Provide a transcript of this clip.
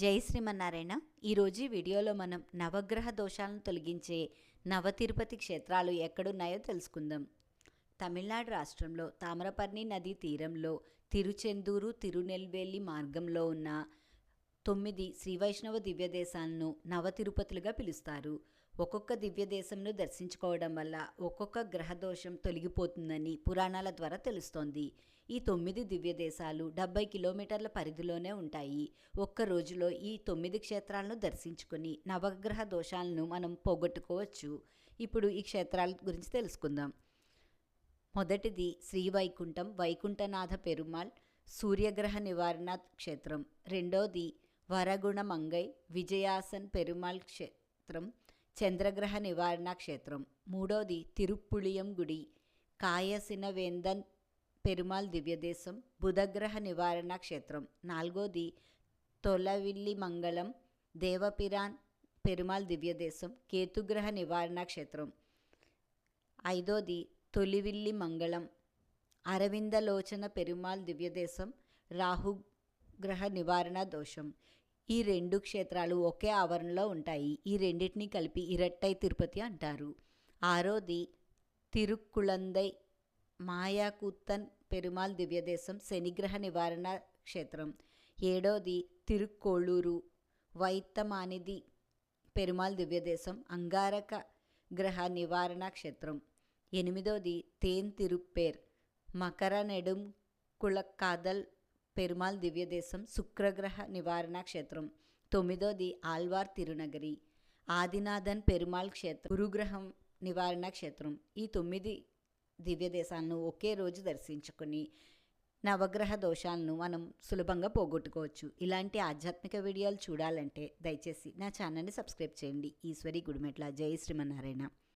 జై శ్రీమన్నారాయణ. ఈరోజు ఈ వీడియోలో మనం నవగ్రహ దోషాలను తొలగించే నవ తిరుపతి క్షేత్రాలు ఎక్కడున్నాయో తెలుసుకుందాం. తమిళనాడు రాష్ట్రంలో తామరపర్ణి నదీ తీరంలో తిరుచెందూరు తిరునెల్వేలి మార్గంలో ఉన్న తొమ్మిది శ్రీ వైష్ణవ దివ్యదేశాలను నవ తిరుపతులుగా పిలుస్తారు. ఒక్కొక్క దివ్యదేశంను దర్శించుకోవడం వల్ల ఒక్కొక్క గ్రహదోషం తొలగిపోతుందని పురాణాల ద్వారా తెలుస్తోంది. ఈ తొమ్మిది దివ్యదేశాలు డెబ్బై కిలోమీటర్ల పరిధిలోనే ఉంటాయి. ఒక్క రోజులో ఈ తొమ్మిది క్షేత్రాలను దర్శించుకుని నవగ్రహ దోషాలను మనం పోగొట్టుకోవచ్చు. ఇప్పుడు ఈ క్షేత్రాల గురించి తెలుసుకుందాం. మొదటిది శ్రీ వైకుంఠం వైకుంఠనాథ పెరుమాళ్ సూర్యగ్రహ నివారణ క్షేత్రం. రెండోది వరగుణ మంగై విజయాసన్ పెరుమాళ్ క్షేత్రం. చంద్రగ్రహ నివారణ క్షేత్రం. మూడోది తిరుప్పుళియం గుడి. కాయసిన వేందన్ పెరుమాళ్ దివ్యదేశం. బుధగ్రహ నివారణ క్షేత్రం. నాలుగోది తొలవిల్లి మంగళం దేవపిరాన్ పెరుమాళ్ దివ్యదేశం. కేతుగ్రహ నివారణ క్షేత్రం. ఐదోది తొలివిల్లి మంగళం అరవిందలోచన పెరుమాళ్ దివ్యదేశం. రాహుగ్రహ నివారణ దోషం. ఈ రెండు క్షేత్రాలు ఒకే ఆవరణలో ఉంటాయి. ఈ రెండింటిని కలిపి ఇరట్టై తిరుపతి అంటారు. ఆరోది తిరుక్కుళందై మాయాకూత్తన్ పెరుమాళ్ దివ్యదేశం శనిగ్రహ నివారణ క్షేత్రం. ఏడోది తిరుక్కోళ్ళూరు వైత్తమానిది పెరుమాళ్ దివ్యదేశం అంగారక గ్రహ నివారణ క్షేత్రం. ఎనిమిదోది తేన్ తిరుప్పేర్ మకర నెడుం కుళక్కాదల్ పెరుమాళ్ దివ్యదేశం శుక్రగ్రహ నివారణ క్షేత్రం. తొమ్మిదోది ఆల్వార్ తిరునగరి. ఆదినాథన్ పెరుమాళ్ క్షేత్రం గురుగ్రహం నివారణ క్షేత్రం. ఈ తొమ్మిది దివ్యదేశాలను ఒకే రోజు దర్శించుకుని నవగ్రహ దోషాలను మనం సులభంగా పోగొట్టుకోవచ్చు. ఇలాంటి ఆధ్యాత్మిక వీడియోలు చూడాలంటే దయచేసి నా ఛానల్ని సబ్స్క్రైబ్ చేయండి. ఈశ్వరి గుడిమెట్ల. జై శ్రీమన్నారాయణ.